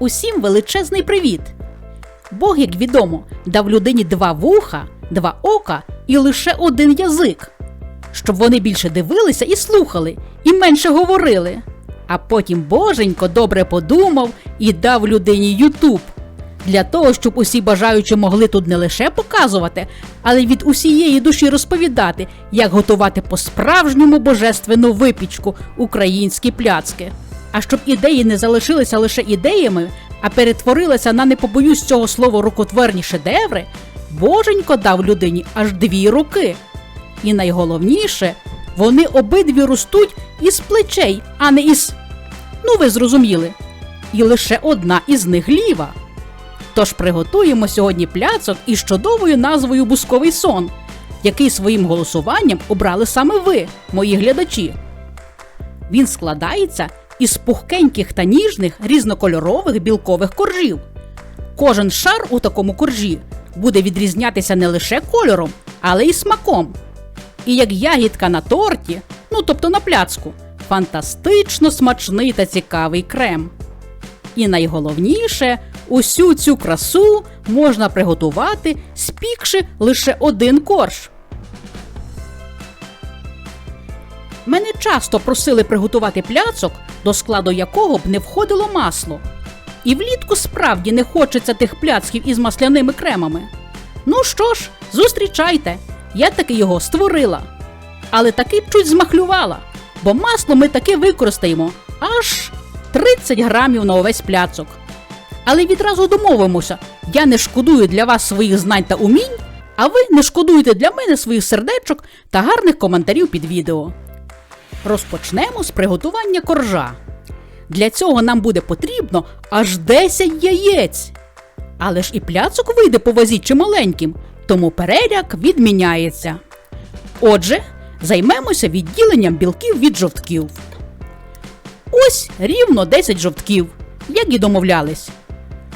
Усім величезний привіт! Бог, як відомо, дав людині два вуха, два ока і лише один язик, щоб вони більше дивилися і слухали, і менше говорили. А потім Боженько добре подумав і дав людині Ютуб для того, щоб усі бажаючі могли тут не лише показувати, але й від усієї душі розповідати, як готувати по-справжньому божественну випічку українські пляцки. А щоб ідеї не залишилися лише ідеями, а перетворилися на не побоюсь цього слова рукотворні шедеври, Боженько дав людині аж дві руки. І найголовніше, вони обидві ростуть із плечей, а не із. Ну, ви зрозуміли. І лише одна із них ліва. Тож приготуємо сьогодні пляцок із чудовою назвою Бусковий сон, який своїм голосуванням обрали саме ви, мої глядачі. Він складається із пухкеньких та ніжних різнокольорових білкових коржів. Кожен шар у такому коржі буде відрізнятися не лише кольором, але й смаком. І як ягідка на торті, ну тобто на пляцку, фантастично смачний та цікавий крем. І найголовніше, усю цю красу можна приготувати, спікши лише один корж. Мене часто просили приготувати пляцок, до складу якого б не входило масло. І влітку справді не хочеться тих пляцків із масляними кремами. Ну що ж, зустрічайте, я таки його створила. Але таки чуть змахлювала, бо масло ми таки використаємо аж 30 грамів на увесь пляцок. Але відразу домовимося, я не шкодую для вас своїх знань та умінь, а ви не шкодуєте для мене своїх сердечок та гарних коментарів під відео. Розпочнемо з приготування коржа. Для цього нам буде потрібно аж 10 яєць. Але ж і пляцок вийде по вазі чималеньким, тому переляк відміняється. Отже, займемося відділенням білків від жовтків. Ось рівно 10 жовтків, як і домовлялись.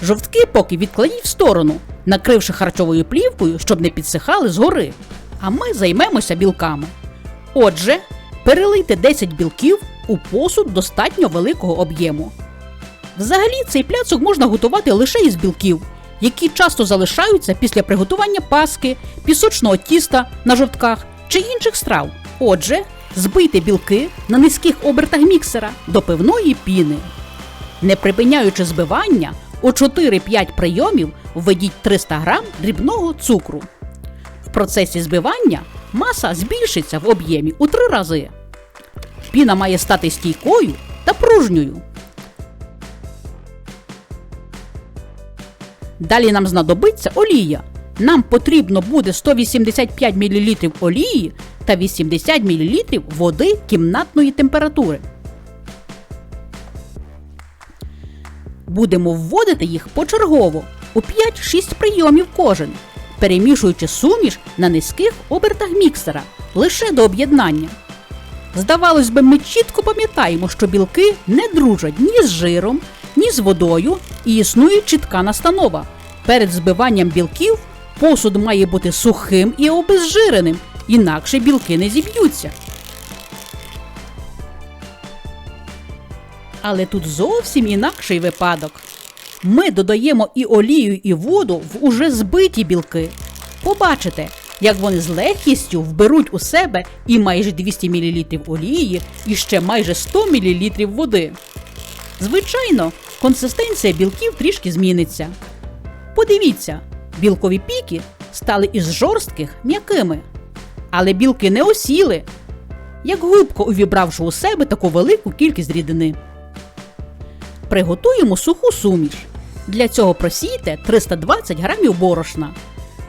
Жовтки поки відкладіть в сторону, накривши харчовою плівкою, щоб не підсихали згори. А ми займемося білками. Отже, перелийте 10 білків у посуд достатньо великого об'єму. Взагалі, цей пляцок можна готувати лише із білків, які часто залишаються після приготування паски, пісочного тіста на жовтках чи інших страв. Отже, збийте білки на низьких обертах міксера до пивної піни. Не припиняючи збивання, у 4-5 прийомів введіть 300 г дрібного цукру. В процесі збивання маса збільшиться в об'ємі у 3 рази. Піна має стати стійкою та пружньою. Далі нам знадобиться олія. Нам потрібно буде 185 мл олії та 80 мл води кімнатної температури. Будемо вводити їх почергово у 5-6 прийомів кожен, перемішуючи суміш на низьких обертах міксера лише до об'єднання. Здавалось би, ми чітко пам'ятаємо, що білки не дружать ні з жиром, ні з водою, і існує чітка настанова. Перед збиванням білків посуд має бути сухим і обезжиреним, інакше білки не зіб'ються. Але тут зовсім інакший випадок. Ми додаємо і олію, і воду в уже збиті білки. Побачите, як вони з легкістю вберуть у себе і майже 200 мл олії, і ще майже 100 мл води. Звичайно, консистенція білків трішки зміниться. Подивіться, білкові піки стали із жорстких м'якими. Але білки не осіли, як губко увібравши у себе таку велику кількість рідини. Приготуємо суху суміш. Для цього просійте 320 грамів борошна.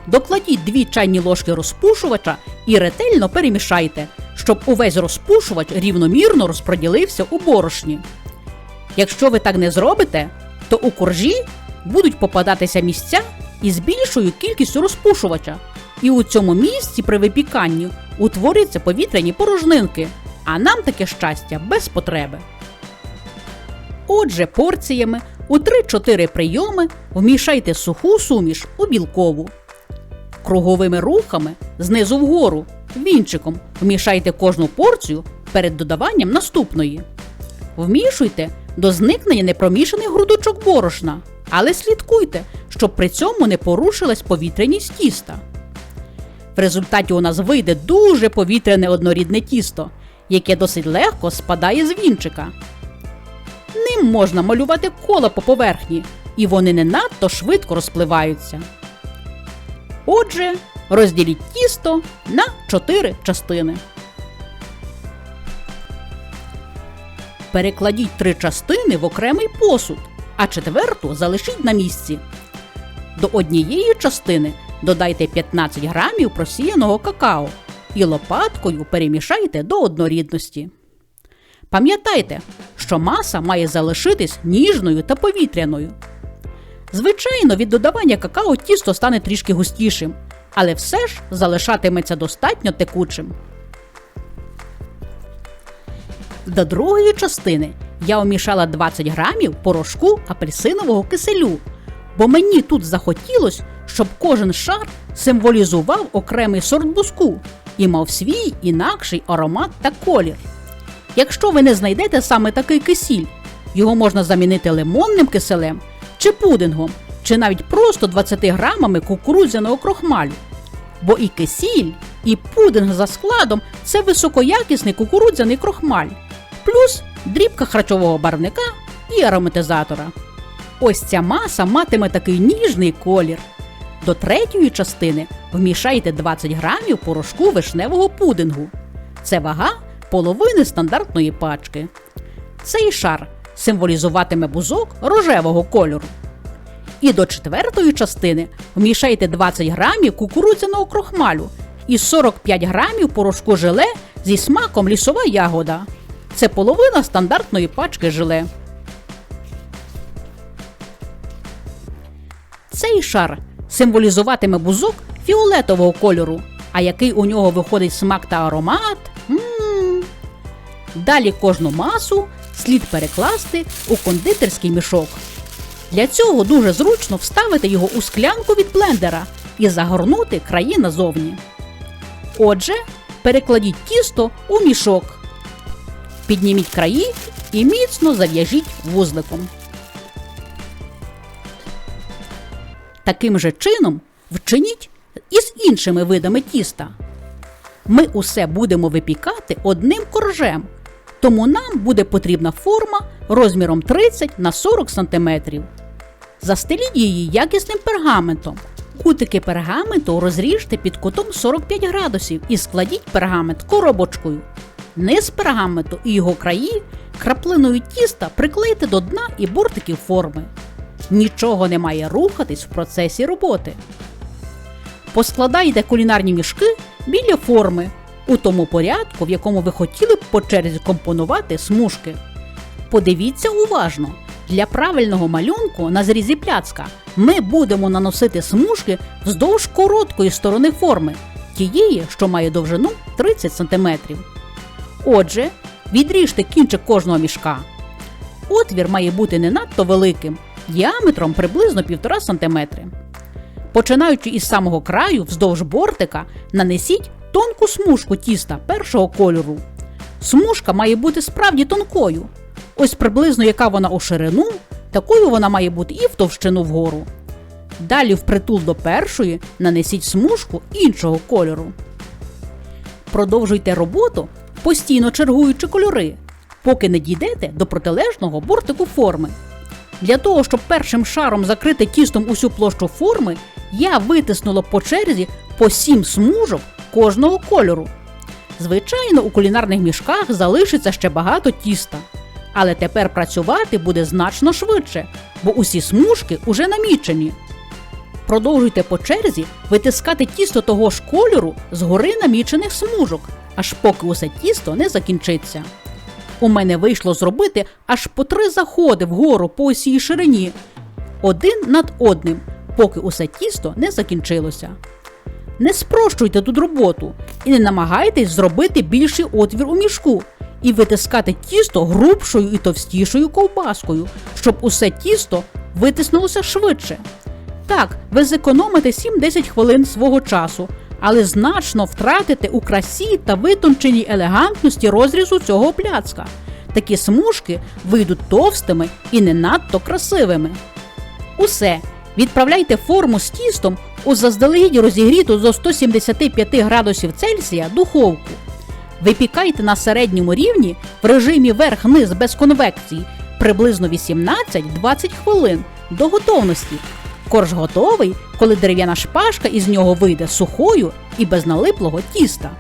Докладіть 2 чайні ложки розпушувача і ретельно перемішайте, щоб увесь розпушувач рівномірно розподілився у борошні. Якщо ви так не зробите, то у коржі будуть попадатися місця із більшою кількістю розпушувача, і у цьому місці при випіканні утворюються повітряні порожнинки, а нам таке щастя без потреби. Отже, порціями у 3-4 прийоми вмішайте суху суміш у білкову. Круговими рухами знизу вгору, вінчиком вмішайте кожну порцію перед додаванням наступної. Вмішуйте, до зникнення непромішаних грудочок борошна, але слідкуйте, щоб при цьому не порушилась повітряність тіста. В результаті у нас вийде дуже повітряне однорідне тісто, яке досить легко спадає з вінчика. Ним можна малювати кола по поверхні, і вони не надто швидко розпливаються. Отже, розділіть тісто на 4 частини. Перекладіть три частини в окремий посуд, а четверту залишіть на місці. До однієї частини додайте 15 грамів просіяного какао і лопаткою перемішайте до однорідності. Пам'ятайте, що маса має залишитись ніжною та повітряною. Звичайно, від додавання какао тісто стане трішки густішим, але все ж залишатиметься достатньо текучим. До другої частини я умішала 20 грамів порошку апельсинового киселю, бо мені тут захотілося, щоб кожен шар символізував окремий сорт буску і мав свій інакший аромат та колір. Якщо ви не знайдете саме такий кисіль, його можна замінити лимонним киселем чи пудингом, чи навіть просто 20 грамами кукурудзяного крохмалю. Бо і кисіль, і пудинг за складом це високоякісний кукурудзяний крохмаль, плюс дрібка харчового барвника і ароматизатора. Ось ця маса матиме такий ніжний колір. До третьої частини вмішайте 20 грамів порошку вишневого пудингу. Це вага половини стандартної пачки. Цей шар символізуватиме бузок рожевого кольору. І до четвертої частини вмішайте 20 грамів кукурудзяного крохмалю і 45 грамів порошку желе зі смаком лісова ягода. Це половина стандартної пачки желе. Цей шар символізуватиме бузок фіолетового кольору, а який у нього виходить смак та аромат. Далі кожну масу слід перекласти у кондитерський мішок. Для цього дуже зручно вставити його у склянку від блендера і загорнути краї назовні. Отже, перекладіть тісто у мішок. Підніміть краї і міцно зав'яжіть вузликом. Таким же чином вчиніть і з іншими видами тіста. Ми усе будемо випікати одним коржем, тому нам буде потрібна форма розміром 30 на 40 см. Застеліть її якісним пергаментом. Кутики пергаменту розріжте під кутом 45 градусів і складіть пергамент коробочкою. Низ пергаменту і його краї краплиною тіста приклейте до дна і бортиків форми. Нічого не має рухатись в процесі роботи. Поскладайте кулінарні мішки біля форми у тому порядку, в якому ви хотіли б по черзі компонувати смужки. Подивіться уважно. Для правильного малюнку на зрізі пляцка ми будемо наносити смужки вздовж короткої сторони форми, тієї, що має довжину 30 см. Отже, відріжте кінчик кожного мішка. Отвір має бути не надто великим, діаметром приблизно 1,5 см. Починаючи із самого краю, вздовж бортика, нанесіть тонку смужку тіста першого кольору. Смужка має бути справді тонкою. Ось приблизно яка вона у ширину, такою вона має бути і в товщину вгору. Далі, впритул до першої, нанесіть смужку іншого кольору. Продовжуйте роботу, постійно чергуючи кольори, поки не дійдете до протилежного бортику форми. Для того, щоб першим шаром закрити тістом усю площу форми, я витиснула по черзі по 7 смужок кожного кольору. Звичайно, у кулінарних мішках залишиться ще багато тіста. Але тепер працювати буде значно швидше, бо усі смужки уже намічені. Продовжуйте по черзі витискати тісто того ж кольору з гори намічених смужок, аж поки усе тісто не закінчиться. У мене вийшло зробити аж по три заходи вгору по усій ширині, один над одним, поки усе тісто не закінчилося. Не спрощуйте тут роботу і не намагайтесь зробити більший отвір у мішку і витискати тісто грубшою і товстішою ковбаскою, щоб усе тісто витиснулося швидше. Так, ви зекономите 7-10 хвилин свого часу, але значно втратите у красі та витонченій елегантності розрізу цього пляцка. такі смужки вийдуть товстими і не надто красивими. Усе. Відправляйте форму з тістом у заздалегідь розігріту до 175 градусів Цельсія духовку. Випікайте на середньому рівні в режимі верх-низ без конвекції приблизно 18-20 хвилин до готовності. Корж готовий, коли дерев'яна шпажка із нього вийде сухою і без налиплого тіста.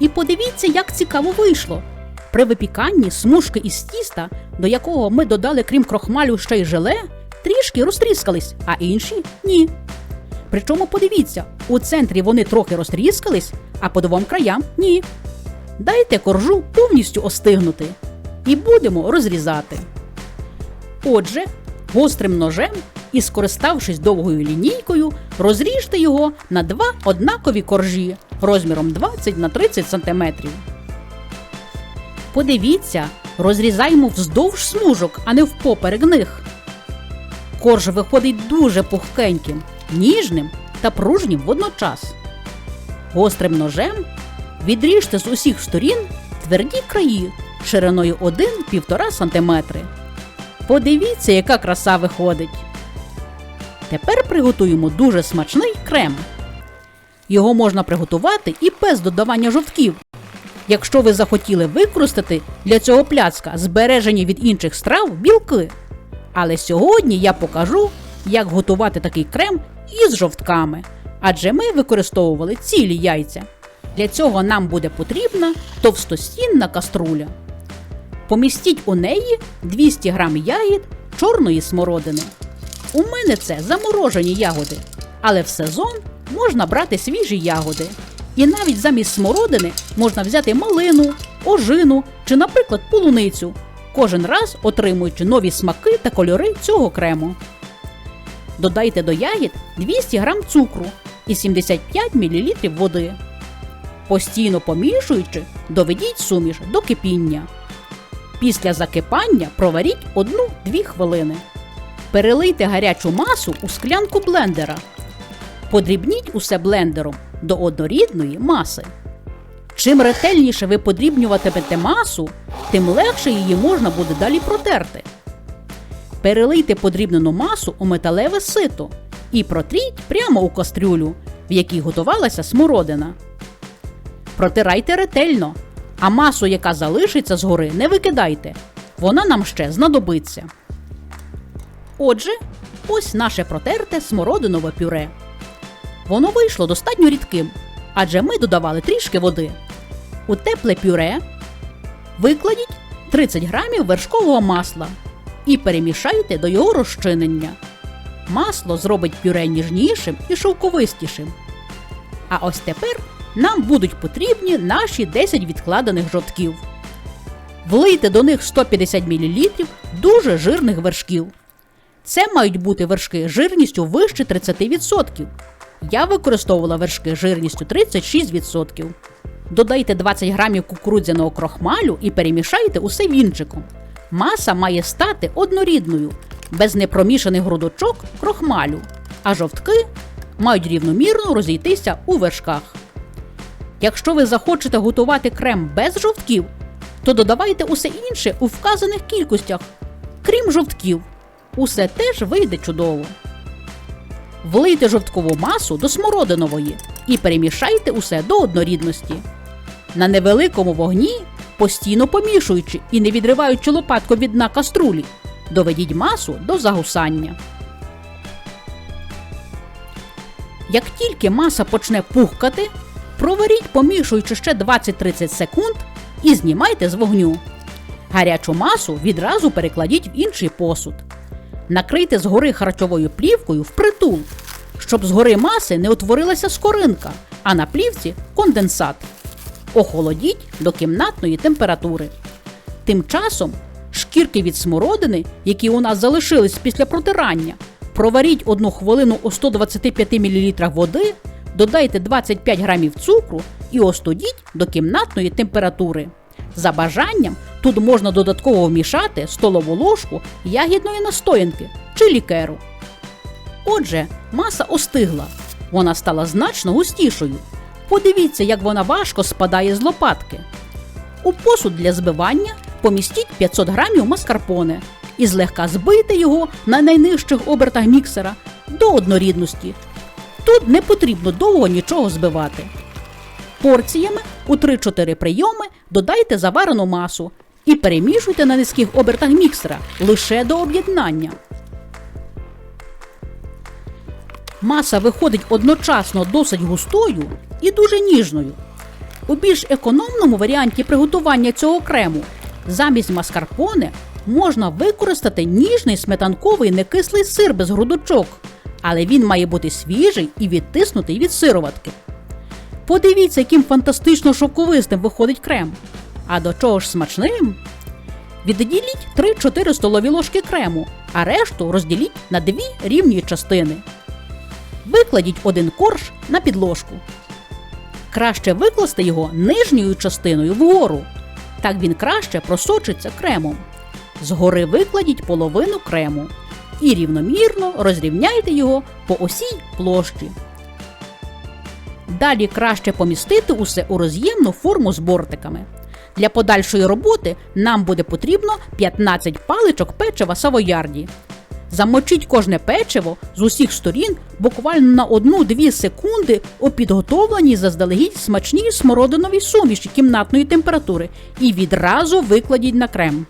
І подивіться, як цікаво вийшло. При випіканні смужки із тіста, до якого ми додали крім крохмалю ще й желе, трішки розтріскались, а інші ні. Причому подивіться, у центрі вони трохи розтріскались, а по двом краям ні. Дайте коржу повністю остигнути і будемо розрізати. Отже, гострим ножем і скориставшись довгою лінійкою, розріжте його на два однакові коржі розміром 20 на 30 см. Подивіться, розрізаємо вздовж смужок, а не впоперек них. Корж виходить дуже пухкеньким, ніжним та пружнім водночас. Гострим ножем відріжте з усіх сторін тверді краї шириною 1-1,5 см. Подивіться, яка краса виходить. Тепер приготуємо дуже смачний крем. Його можна приготувати і без додавання жовтків. Якщо ви захотіли використати для цього пляцка збережені від інших страв білки. Але сьогодні я покажу, як готувати такий крем із жовтками, адже ми використовували цілі яйця. Для цього нам буде потрібна товстостінна каструля. Помістіть у неї 200 г ягід чорної смородини. У мене це заморожені ягоди, але в сезон можна брати свіжі ягоди. І навіть замість смородини можна взяти малину, ожину чи, наприклад, полуницю, кожен раз отримуючи нові смаки та кольори цього крему. Додайте до ягід 200 г цукру і 75 мл води. Постійно помішуючи, доведіть суміш до кипіння. Після закипання проваріть 1-2 хвилини. Перелийте гарячу масу у склянку блендера. Подрібніть усе блендером до однорідної маси. Чим ретельніше ви подрібнюватимете масу, тим легше її можна буде далі протерти. Перелийте подрібнену масу у металеве сито і протріть прямо у кастрюлю, в якій готувалася смородина. Протирайте ретельно, а масу, яка залишиться згори, не викидайте. Вона нам ще знадобиться. Отже, ось наше протерте смородинове пюре. Воно вийшло достатньо рідким, адже ми додавали трішки води. У тепле пюре викладіть 30 грамів вершкового масла і перемішайте до його розчинення. Масло зробить пюре ніжнішим і шовковистішим. А ось тепер нам будуть потрібні наші 10 відкладених жовтків. Влийте до них 150 мл дуже жирних вершків. Це мають бути вершки жирністю вище 30%. Я використовувала вершки жирністю 36%. Додайте 20 грамів кукурудзяного крохмалю і перемішайте усе вінчиком. Маса має стати однорідною, без непромішаних грудочок крохмалю, а жовтки мають рівномірно розійтися у вершках. Якщо ви захочете готувати крем без жовтків, то додавайте усе інше у вказаних кількостях, крім жовтків. Усе теж вийде чудово. Влийте жовткову масу до смородинової і перемішайте усе до однорідності. На невеликому вогні, постійно помішуючи і не відриваючи лопатку від дна каструлі, доведіть масу до загусання. Як тільки маса почне пухкати, проваріть, помішуючи ще 20-30 секунд і знімайте з вогню. Гарячу масу відразу перекладіть в інший посуд. Накрийте згори харчовою плівкою впритул, щоб згори маси не утворилася скоринка, а на плівці конденсат. Охолодіть до кімнатної температури. Тим часом шкірки від смородини, які у нас залишились після протирання, проваріть одну хвилину у 125 мл води, додайте 25 грамів цукру і остудіть до кімнатної температури. За бажанням тут можна додатково вмішати столову ложку ягідної настоянки чи лікеру. Отже, маса остигла, вона стала значно густішою. Подивіться, як вона важко спадає з лопатки. У посуд для збивання помістіть 500 грамів маскарпоне і злегка збийте його на найнижчих обертах міксера до однорідності. Тут не потрібно довго нічого збивати. Порціями у 3-4 прийоми додайте заварену масу і перемішуйте на низьких обертах міксера лише до об'єднання. Маса виходить одночасно досить густою і дуже ніжною. У більш економному варіанті приготування цього крему замість маскарпоне можна використати ніжний сметанковий некислий сир без грудочок, але він має бути свіжий і відтиснутий від сироватки. Подивіться, яким фантастично шоковистим виходить крем. А до чого ж смачним? Відділіть 3-4 столові ложки крему, а решту розділіть на дві рівні частини. Викладіть один корж на підложку. Краще викласти його нижньою частиною вгору. Так він краще просочиться кремом. Згори викладіть половину крему і рівномірно розрівняйте його по осій площі. Далі краще помістити усе у роз'ємну форму з бортиками. Для подальшої роботи нам буде потрібно 15 паличок печива савоярді. Замочіть кожне печиво з усіх сторін буквально на 1-2 секунди у підготовленій заздалегідь смачній смородиновій суміші кімнатної температури і відразу викладіть на крем.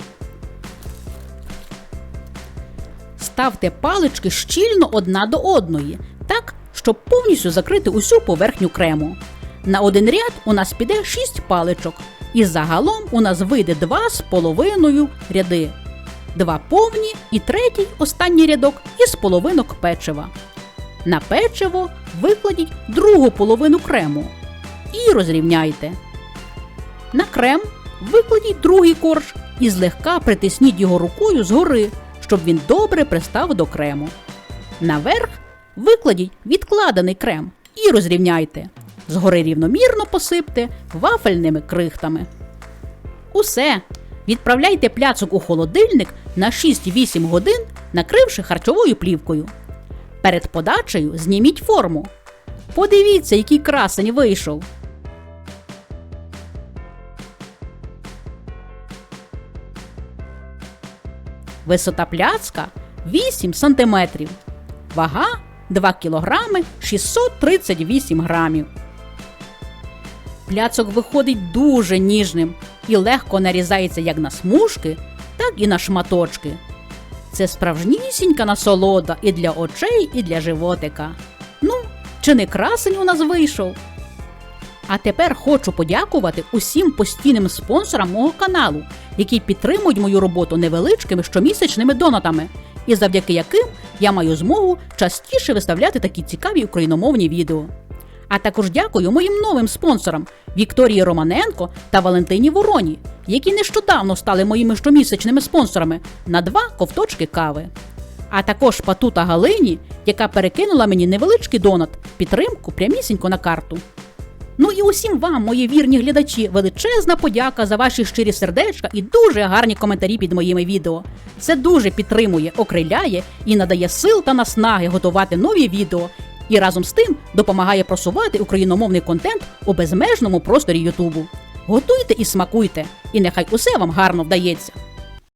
Ставте палички щільно одна до одної, так, щоб повністю закрити усю поверхню крему. На один ряд у нас піде 6 паличок, і загалом у нас вийде 2,5 ряди. Два повні і третій останній рядок із половинок печива. На печиво викладіть другу половину крему і розрівняйте. На крем викладіть другий корж і злегка притисніть його рукою згори, щоб він добре пристав до крему. Наверх викладіть відкладений крем і розрівняйте. Згори рівномірно посипте вафельними крихтами. Усе. Відправляйте пляцок у холодильник на 6-8 годин, накривши харчовою плівкою. Перед подачею зніміть форму. Подивіться, який красень вийшов. Висота пляцка 8 см. Вага 2 кг 638 грамів. Пляцок виходить дуже ніжним і легко нарізається як на смужки, так і на шматочки. Це справжнісінька насолода і для очей, і для животика. Ну, чи не красень у нас вийшов? А тепер хочу подякувати усім постійним спонсорам мого каналу, які підтримують мою роботу невеличкими щомісячними донатами, і завдяки яким я маю змогу частіше виставляти такі цікаві україномовні відео. А також дякую моїм новим спонсорам Вікторії Романенко та Валентині Вороні, які нещодавно стали моїми щомісячними спонсорами на два ковточки кави. А також Патута Галині, яка перекинула мені невеличкий донат підтримку прямісінько на карту. Ну і усім вам, мої вірні глядачі, величезна подяка за ваші щирі сердечка і дуже гарні коментарі під моїми відео. Це дуже підтримує, окриляє і надає сил та наснаги готувати нові відео. І разом з тим допомагає просувати україномовний контент у безмежному просторі Ютубу. Готуйте і смакуйте, і нехай усе вам гарно вдається.